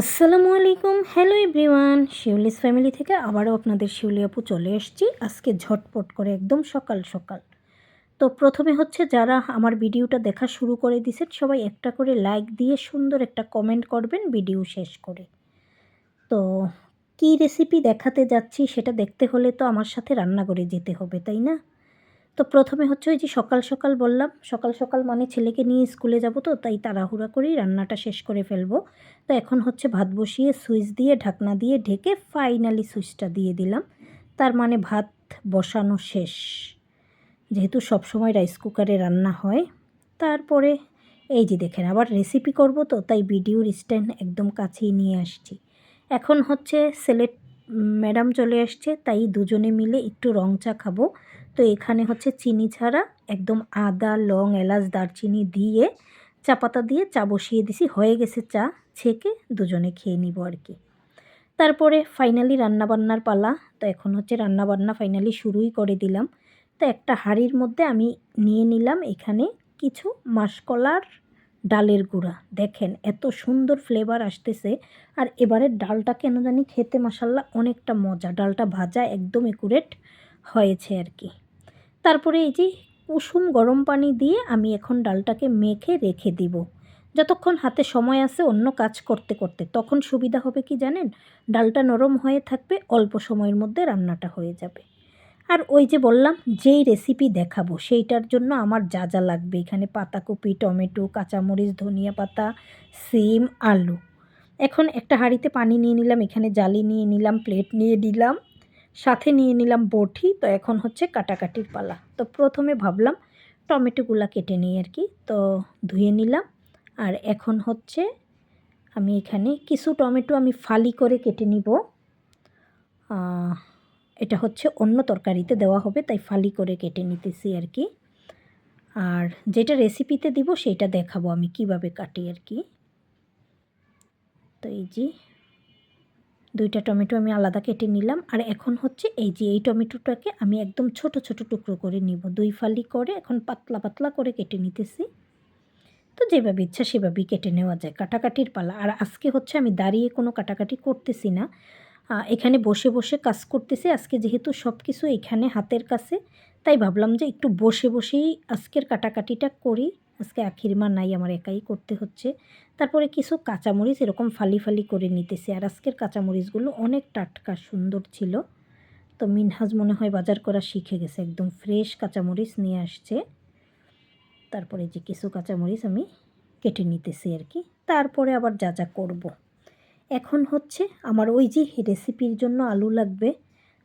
আসসালামু আলাইকুম। Hello everyone Shiuli's family থেকে আবারও আপনাদের শিউলি আপু চলে এসেছি। আজকে ঝটপট করে একদম সকাল সকাল। তো প্রথমে হচ্ছে যারা আমার ভিডিওটা দেখা শুরু করে দিছেন সবাই একটা করে লাইক দিয়ে সুন্দর একটা কমেন্ট করবেন ভিডিও শেষ করে। তো কী রেসিপি দেখাতে যাচ্ছি সেটা দেখতে হলে তো আমার সাথে রান্না করে যেতে হবে, তাই না? তো প্রথমে হচ্ছে ওই যে সকাল সকাল বললাম। সকাল সকাল মানে ছেলেকে নিয়ে স্কুলে যাব তো, তাই তাড়াহুড়া করেই রান্নাটা শেষ করে ফেলব। তো এখন হচ্ছে ভাত বসিয়ে সুইচ দিয়ে, ঢাকনা দিয়ে ঢেকে ফাইনালি সুইচটা দিয়ে দিলাম। তার মানে ভাত বসানো শেষ। যেহেতু সবসময় রাইস কুকারে রান্না হয়, তারপরে এই যে দেখেন, আবার রেসিপি করব তো, তাই ভিডিওর স্ট্যান্ড একদম কাছেই নিয়ে আসছি। এখন হচ্ছে সেলেট ম্যাডাম চলে আসছে, তাই দুজনে মিলে একটু রং চা খাব। তো এখানে হচ্ছে চিনি ছাড়া একদম আদা, লং, এলাচ, দারচিনি দিয়ে চা পাতা দিয়ে চা বসিয়ে দিছি। হয়ে গেছে চা। ছেঁকে দুজনে খেয়ে নিব আর কি। তারপরে ফাইনালি রান্নাবান্নার পালা। তো এখন হচ্ছে রান্নাবান্না ফাইনালি শুরুই করে দিলাম। তো একটা হাঁড়ির মধ্যে আমি নিয়ে নিলাম এখানে কিছু মাসকলার ডালের গুঁড়া। দেখেন এত সুন্দর ফ্লেভার আসতেছে। আর এবারের ডালটা কেন জানি খেতে মশাল্লা অনেকটা মজা। ডালটা ভাজা একদম একুরেট হয়েছে আর কি। তারপরে এই যে কুসুম গরম পানি দিয়ে আমি এখন ডালটাকে মেখে রেখে দিব। যতক্ষণ হাতে সময় আছে অন্য কাজ করতে করতে। তখন সুবিধা হবে কি জানেন? ডালটা নরম হয়ে থাকবে, অল্প সময়ের মধ্যে রান্নাটা হয়ে যাবে। আর ওই যে বললাম, যেই রেসিপি দেখাবো, সেইটার জন্য আমার যা যা লাগবে। এখানে পাতাকপি, টমেটো, কাঁচামরিচ, ধনিয়া পাতা, সিম, আলু। এখন একটা হাঁড়িতে পানি নিয়ে নিলাম, এখানে জালি নিয়ে নিলাম প্লেট নিয়ে নিলাম, সাথে নিয়ে নিলাম বটি। তো এখন হচ্ছে কাটাকাটির পালা। তো প্রথমে ভাবলাম, টমেটোগুলা কেটে নিই আর কি। তো ধুয়ে নিলাম। আর এখন হচ্ছে আমি এখানে কিছু টমেটো আমি ফালি করে কেটে নিব। এটা হচ্ছে অন্য তরকারিতে দেওয়া হবে, তাই ফালি করে কেটে নিতেছি আর কি। আর যেটা রেসিপিতে দিব সেটা দেখাবো আমি কীভাবে কাটি আর কি। তো এই যে দুইটা টমেটো আমি আলাদা কেটে নিলাম। আর এখন হচ্ছে এই যে এই টমেটোটাকে আমি একদম ছোট ছোট টুকরো করে নিব। দুই ফালি করে এখন পাতলা পাতলা করে কেটে নিতেছি। তো যেভাবে ইচ্ছা সেভাবেই কেটে নেওয়া যায় কাটাকাটির পালা। আর আজকে হচ্ছে আমি দাঁড়িয়ে কোনো কাটাকাটি করতেছি না। এখানে বসে বসে কাজ করতেছি। আজকে যেহেতু সব কিছু এখানে হাতের কাছে, তাই ভাবলাম যে একটু বসে বসেই আজকের কাটাকাটিটা করি। আজকে আখিরমা নাই, আমার একাই করতে হচ্ছে। তারপরে কিছু কাঁচামরিচ এরকম ফালি ফালি করে নিতেছি। আর আজকের কাঁচামরিচগুলো অনেক টাটকা সুন্দর ছিল। তো মিনহাজ মনে হয় বাজার করা শিখে গেছে। একদম ফ্রেশ কাঁচামরিচ নিয়ে আসছে। তারপরে যে কিছু কাঁচামরিচ আমি কেটে নিতেছি আর কি। তারপরে আবার যা যা করব। এখন হচ্ছে আমার ওই যে রেসিপির জন্য আলু লাগবে,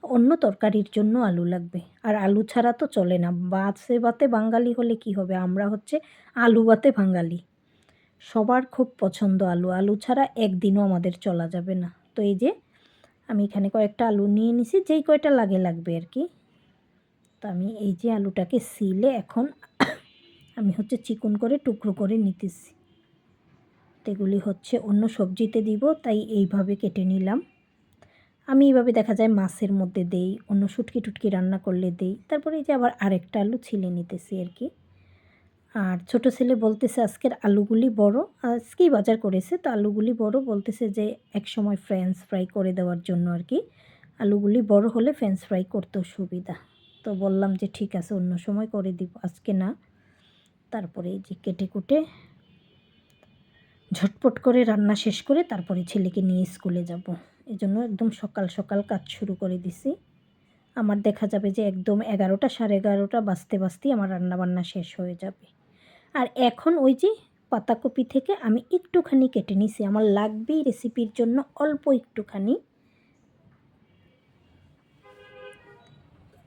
অন্য তরকারির জন্য আলু লাগবে। আর আলু ছাড়া তো চলে না। বাসে বাতে বাঙালি হলে কি হবে? আমরা হচ্ছে আলু বাতে বাঙালি। সবার খুব পছন্দ আলু। আলু ছাড়া একদিনও আমাদের চলা যাবে না। তো এই যে আমি এখানে কয়েকটা আলু নিয়ে নিছি, যেই কয়টা লাগে লাগবে আর কি। তো আমি এই যে আলুটাকে সিলে এখন আমি হচ্ছে চিকন করে টুকরো করে নিতেছি। এগুলি হচ্ছে অন্য সবজিতে দিব, তাই এইভাবে কেটে নিলাম। আমি এইভাবে দেখা যায় মাছের মধ্যে দেই, অন্য শুটকি টুটকি রান্না করলে দেই। তারপরে এই যে আবার আরেকটা আলু ছিলে নিতেছি আর কি। আর ছোট ছেলে বলতেছে আজকের আলুগুলি বড়, আজকেই বাজার করেছে, তো আলুগুলি বড় বলতেছে যে এক সময় ফ্রেঞ্চ ফ্রাই করে দেওয়ার জন্য আর কি। আলুগুলি বড় হলে ফ্রেঞ্চ ফ্রাই করতেও সুবিধা। তো বললাম যে ঠিক আছে, অন্য সময় করে দিব, আজকে না। তারপরে যে কেটে কুটে ঝটপট করে রান্না শেষ করে তারপরে ছেলেকে নিয়ে স্কুলে যাব। এই জন্য একদম সকাল সকাল কাজ শুরু করে দিছি। আমার দেখা যাবে যে একদম এগারোটা সাড়ে এগারোটা বাজতে বাজতেই আমার রান্নাবান্না শেষ হয়ে যাবে। আর এখন ওই যে পাতাকপি থেকে আমি একটুখানি কেটে নিছি। আমার লাগবেই রেসিপির জন্য অল্প একটুখানি।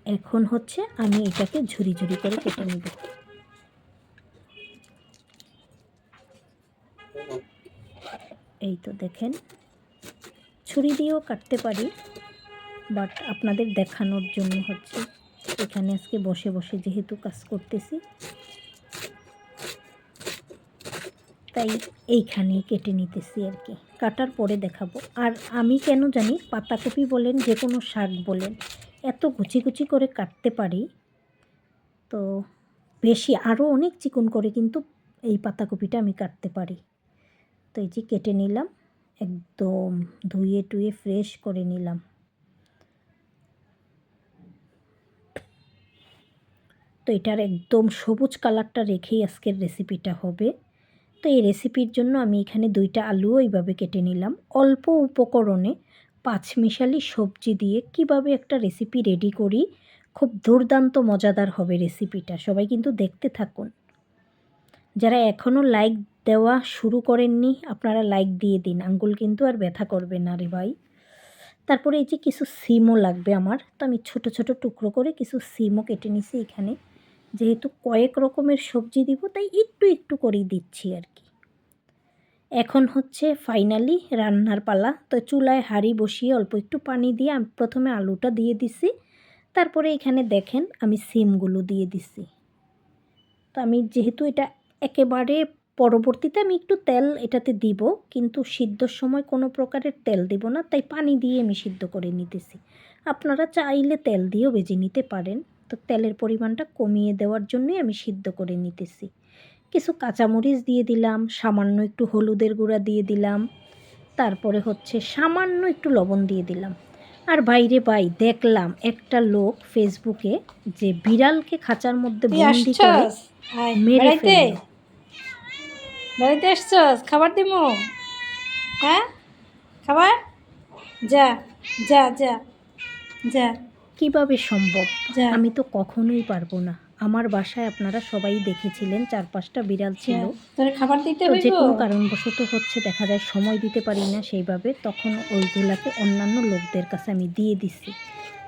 এখন হচ্ছে আমি এটাকে ঝুরি ঝুরি করে কেটে নেব। এই তো দেখেন। ছুরি দিয়েও কাটতে পারি বাট আপনাদের দেখানোর জন্য হচ্ছে এখানে আজকে বসে বসে যেহেতু কাজ করতেছি, তাই এইখানেই কেটে নিতেছি আর কি। কাটার পরে দেখাবো। আর আমি কেন জানি পাতাকপি বলেন, যে কোনো শাক বলেন, এত কুচি কুচি করে কাটতে পারি, তো বেশি আরও অনেক চিকন করে কিন্তু এই পাতাকপিটা আমি কাটতে পারি। তো এই যে কেটে নিলাম, একদম ধুয়ে টুয়ে ফ্রেশ করে নিলাম। তো এটার একদম সবুজ কালারটা রেখেই আজকের রেসিপিটা হবে। তো এই রেসিপির জন্য আমি এখানে দুইটা আলুও এইভাবে কেটে নিলাম। অল্প উপকরণে পাঁচমিশালি সবজি দিয়ে কীভাবে একটা রেসিপি রেডি করি, খুব দুর্দান্ত, মজাদার হবে রেসিপিটা সবাই কিন্তু দেখতে থাকুন। যারা এখনও লাইক দেওয়া শুরু করেননি, আপনারা লাইক দিয়ে দিন। আঙ্গুল কিন্তু আর ব্যথা করবে না রে ভাই। তারপরে এই যে কিছু সিমও লাগবে আমার। তো আমি ছোট ছোট টুকরো করে কিছু সিমও কেটে নিছি এখানে। যেহেতু কয়েক রকমের সবজি দিব, তাই একটু একটু করেই দিচ্ছি আর কি। এখন হচ্ছে ফাইনালি রান্নার পালা। তো চুলায় হাঁড়ি বসিয়ে অল্প একটু পানি দিয়ে আমি প্রথমে আলুটা দিয়ে দিছি। তারপরে এখানে দেখেন আমি সিমগুলো দিয়ে দিছি। তো আমি যেহেতু এটা একেবারে পরবর্তীতে আমি একটু তেল এটাতে দিব কিন্তু সিদ্ধর সময় কোনো প্রকারের তেল দিব না তাই পানি দিয়ে আমি সিদ্ধ করে নিতেছি। আপনারা চাইলে তেল দিয়েও বেজে নিতে পারেন তো তেলের পরিমাণটা কমিয়ে দেওয়ার জন্যই আমি সিদ্ধ করে নিতেছি। কিছু কাঁচামরিচ দিয়ে দিলাম সামান্য একটু হলুদের গুঁড়া দিয়ে দিলাম তারপরে হচ্ছে সামান্য একটু লবণ দিয়ে দিলাম। আর বাইরে বাই দেখলাম একটা লোক ফেসবুকে যে বিড়ালকে খাঁচার মধ্যে বন্দি করে মেরে ফেলল। বেড়াইতে এসছস খাবার দিব হ্যাঁ? খাবার? যা যা যা যা। কীভাবে সম্ভব? যা। আমি তো কখনোই পারব না। আমার বাসায় আপনারা সবাই দেখেছিলেন চার পাঁচটা বিড়াল ছিল। খাবার দিতে যে কোনো কারণবশত হচ্ছে দেখা যায় সময় দিতে পারি না সেইভাবে। তখন ওইগুলাকে অন্যান্য লোকদের কাছে আমি দিয়ে দিছি।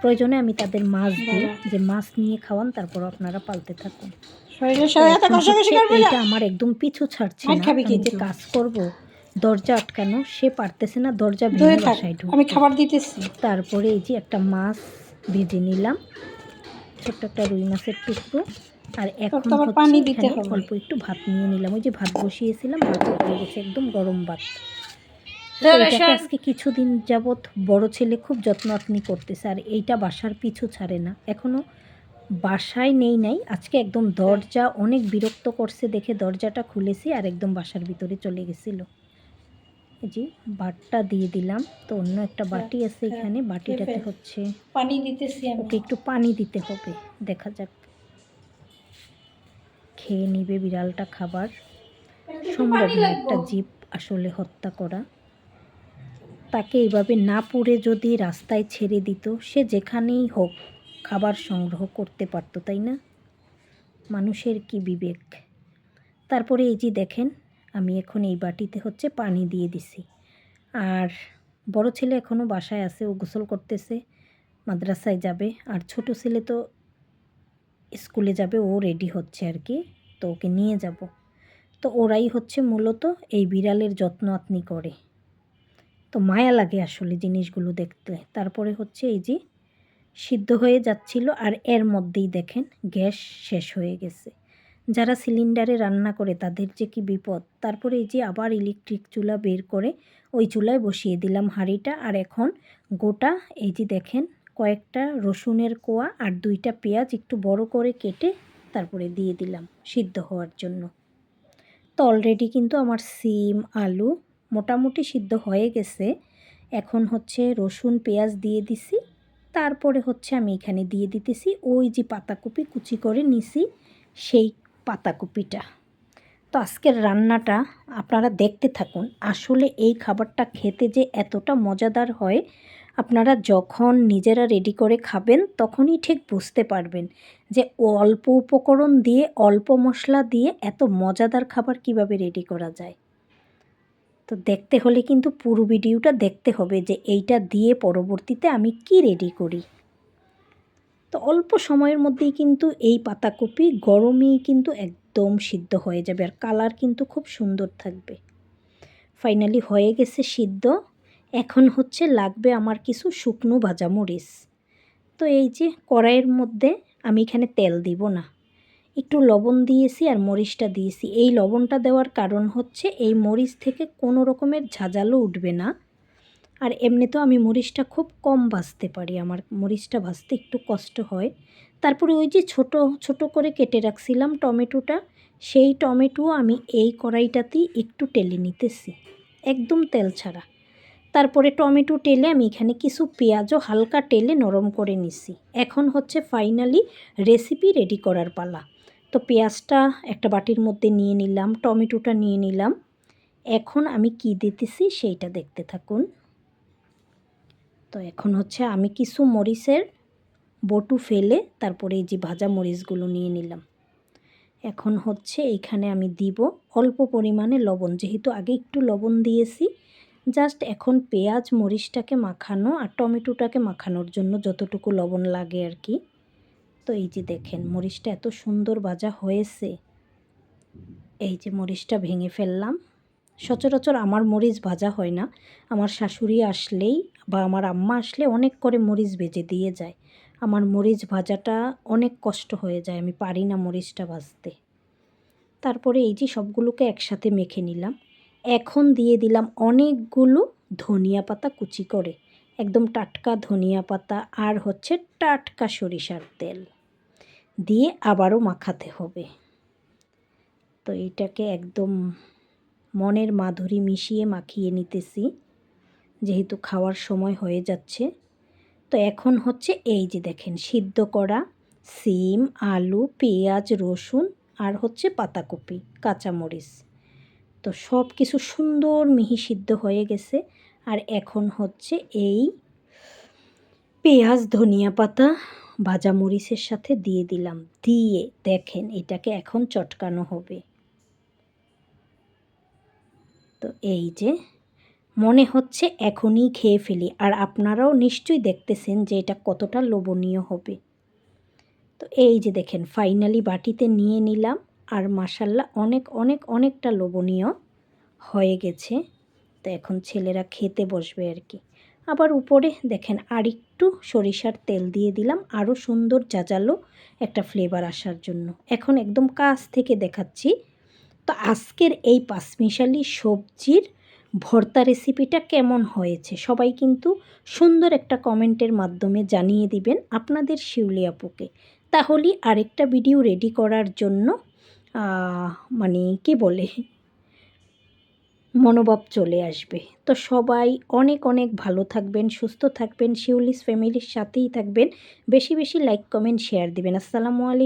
প্রয়োজনে আমি তাদের মাছ দিই যে মাছ নিয়ে খাওয়ান তারপর আপনারা পালতে থাকুন। শরীরের সাথে এত কষাকষি করবে না এইটা আমার একদম পিছু ছাড়ছে না। খাবি আমি যে কাজ করব দরজা আটকানো সে পারতেছে না দরজা ভেঙে বাসায়। আমি খাবার দিতেছি। তারপরে এই যে একটা মাছ ভেজে নিলাম। ছোট্ট একটা রুই মাছের টুকরো। আর এখন পানি দিতে হবে। অল্প একটু ভাত নিয়ে নিলাম। ওই যে ভাত বসিয়েছিলাম ভাত হয়ে গেছে একদম গরম ভাত। এটাকে আজকে কিছুদিন যাবৎ বড় ছেলে খুব যত্ন আপনি করতেছে আর এইটা বাসার পিছু ছাড়ে না। এখনও বাসায় নেই নাই। আজকে একদম দরজা অনেক বিরক্ত করছে দেখে দরজাটা খুলেছি আর একদম বাসার ভিতরে চলে গেছিল। যে বাটটা দিয়ে দিলাম। তো অন্য একটা বাটি আছে হ্যাঁ, এখানে বাটিটাতে হচ্ছে পানি দিতেছি ওকে একটু পানি দিতে হবে দেখা যাক। খেয়ে নিবে বিড়ালটা খাবার। সম্ভব না একটা জীব আসলে হত্যা করা। তাকে এইভাবে না পুড়ে যদি রাস্তায় ছেড়ে দিত সে যেখানেই হোক খাবার সংগ্রহ করতে পারতো, তাই না? মানুষের কি বিবেক? তারপরে এই যে দেখেন, আমি এখন এই বাটিতে হচ্ছে পানি দিয়ে দিছি। আর বড় ছেলে এখনও বাসায় আছে, ও গোসল করতেছে, মাদ্রাসায় যাবে। আর ছোট ছেলে তো স্কুলে যাবে, ও রেডি হচ্ছে আর কি, তো ওকে নিয়ে যাব। তো ওরাই হচ্ছে মূলত এই বিড়ালের যত্ন আপনি করে। তো মায়া লাগে আসলে জিনিসগুলো দেখতে। তারপরে হচ্ছে এই যে সিদ্ধ হয়ে যাচ্ছিল আর এর মধ্যেই দেখেন গ্যাস শেষ হয়ে গেছে। যারা সিলিন্ডারে রান্না করে তাদের যে কি বিপদ। তারপরে এই যে আবার ইলেকট্রিক চুলা বের করে ওই চুলায় বসিয়ে দিলাম হাঁড়িটা আর এখন গোটা এই যে দেখেন কয়েকটা রসুনের কোয়া আর দুইটা পেঁয়াজ একটু বড় করে কেটে তারপরে দিয়ে দিলাম সিদ্ধ হওয়ার জন্য। তো অলরেডি কিন্তু আমার সিম, আলু মোটামুটি সিদ্ধ হয়ে গেছে। এখন হচ্ছে রসুন, পেঁয়াজ দিয়ে দিছি। তারপরে হচ্ছে আমি এখানে দিয়ে দিতেছি ওই যে পাতাকপি কুচি করে নিছি, সেই পাতাকপিটা। তো আজকের রান্নাটা আপনারা দেখতে থাকুন, আসলে এই খাবারটা খেতে যে এতটা মজাদার হয়, আপনারা যখন নিজেরা রেডি করে খাবেন তখনই ঠিক বুঝতে পারবেন যে অল্প উপকরণ দিয়ে, অল্প মশলা দিয়ে এত মজাদার খাবার কীভাবে রেডি করা যায়। তো দেখতে হলে কিন্তু পুরো ভিডিওটা দেখতে হবে যে এইটা দিয়ে পরবর্তীতে আমি কি রেডি করি। তো অল্প সময়ের মধ্যেই কিন্তু এই পাতাকপি গরমেই কিন্তু একদম সিদ্ধ হয়ে যাবে আর কালার কিন্তু খুব সুন্দর থাকবে। ফাইনালি হয়ে গেছে সিদ্ধ। এখন হচ্ছে লাগবে আমার কিছু শুকনো ভাজা মরিচ। তো এই যে কড়াইয়ের মধ্যে আমি এখানে তেল দিব না। একটু লবণ দিয়েছি আর মরিচটা দিয়েছি। এই লবণটা দেওয়ার কারণ হচ্ছে এই মরিচ থেকে কোনো রকমের ঝাঁঝালো উঠবে না। আর এমনিতেও আমি মরিচটা খুব কম ভাজতে পারি। আমার মরিচটা ভাজতে একটু কষ্ট হয়। তারপরে ওই যে ছোট ছোট করে কেটে রাখছিলাম টমেটোটা, সেই টমেটো আমি এই কড়াইটাতেই একটু টেলে নিতেছি। একদম তেল ছাড়া। তারপরে টমেটো টেলে আমি এখানে কিছু পেঁয়াজও হালকা টেলে নরম করে নিছি। এখন হচ্ছে ফাইনালি রেসিপি রেডি করার পালা। তো পেঁয়াজটা একটা বাটির মধ্যে নিয়ে নিলাম, টমেটোটা নিয়ে নিলাম। এখন আমি কি দিতেছি সেইটা দেখতে থাকুন। তো এখন হচ্ছে আমি কিছু মরিচের বটু ফেলে তারপরে এই যে ভাজা মরিচগুলো নিয়ে নিলাম। এখন হচ্ছে এইখানে আমি দিব অল্প পরিমাণে লবণ, যেহেতু আগে একটু লবণ দিয়েছি, জাস্ট এখন পেঁয়াজ মরিচটাকে মাখানো আর টমেটোটাকে মাখানোর জন্য যতটুকু লবণ লাগে আর কি। তো এই যে দেখেন, মরিচটা এত সুন্দর ভাজা হয়েছে। এই যে মরিচটা ভেঙে ফেললাম। সচরাচর আমার মরিচ ভাজা হয় না। আমার শাশুড়ি আসলেই বা আমার আম্মা আসলে অনেক করে মরিচ ভেজে দিয়ে যায়। আমার মরিচ ভাজাটা অনেক কষ্ট হয়ে যায়, আমি পারি না মরিচটা ভাজতে। তারপরে এই যে সবগুলোকে একসাথে মেখে নিলাম। এখন দিয়ে দিলাম অনেকগুলো ধনিয়া পাতা কুচি করে। একদম টাটকা ধনিয়া পাতা আর হচ্ছে টাটকা সরিষার তেল। দিয়ে আবারও মাখাতে হবে। তো এটাকে একদম মনের মাধুরী মিশিয়ে মাখিয়ে নিতেছি। যেহেতু খাওয়ার সময় হয়ে যাচ্ছে। তো এখন হচ্ছে এই যে দেখেন, সিদ্ধ করা সিম, আলু, পেঁয়াজ, রসুন আর হচ্ছে পাতাকপি, কাঁচামরিচ। তো সব কিছু সুন্দর মিহি সিদ্ধ হয়ে গেছে। আর এখন হচ্ছে এই পেঁয়াজ, ধনিয়া পাতা ভাজা মরিচের সাথে দিয়ে দিলাম। দিয়ে দেখেন এটাকে এখন চটকানো হবে। তো এই যে, মনে হচ্ছে এখনই খেয়ে ফেলি। আর আপনারাও নিশ্চয়ই দেখতেছেন যে এটা কতটা লোভনীয় হবে। তো এই যে দেখেন ফাইনালি বাটিতে নিয়ে নিলাম। আর মাসাল্লা অনেক অনেক, অনেকটা লোভনীয় হয়ে গেছে। তো এখন ছেলেরা খেতে বসবে আর কি। আবার উপরে দেখেন আরেকটু সরিষার তেল দিয়ে দিলাম আরও সুন্দর জাজালো একটা ফ্লেভার আসার জন্য। এখন একদম কাছ থেকে দেখাচ্ছি। তো আজকের এই পাঁচমিশালি সবজির ভর্তা রেসিপিটা কেমন হয়েছে, সবাই কিন্তু সুন্দর একটা কমেন্টের মাধ্যমে জানিয়ে দিবেন আপনাদের শিউলি আপুকে। তাহলেই আরেকটা ভিডিও রেডি করার জন্য মানে কি বলে মনোভাব চলে আসবে। তো সবাই অনেক অনেক ভালো থাকবেন, সুস্থ থাকবেন, শিউলিস ফ্যামিলির সাথেই থাকবেন। বেশি বেশি লাইক কমেন্ট শেয়ার দিবেন। আসসালামু আলাইকুম।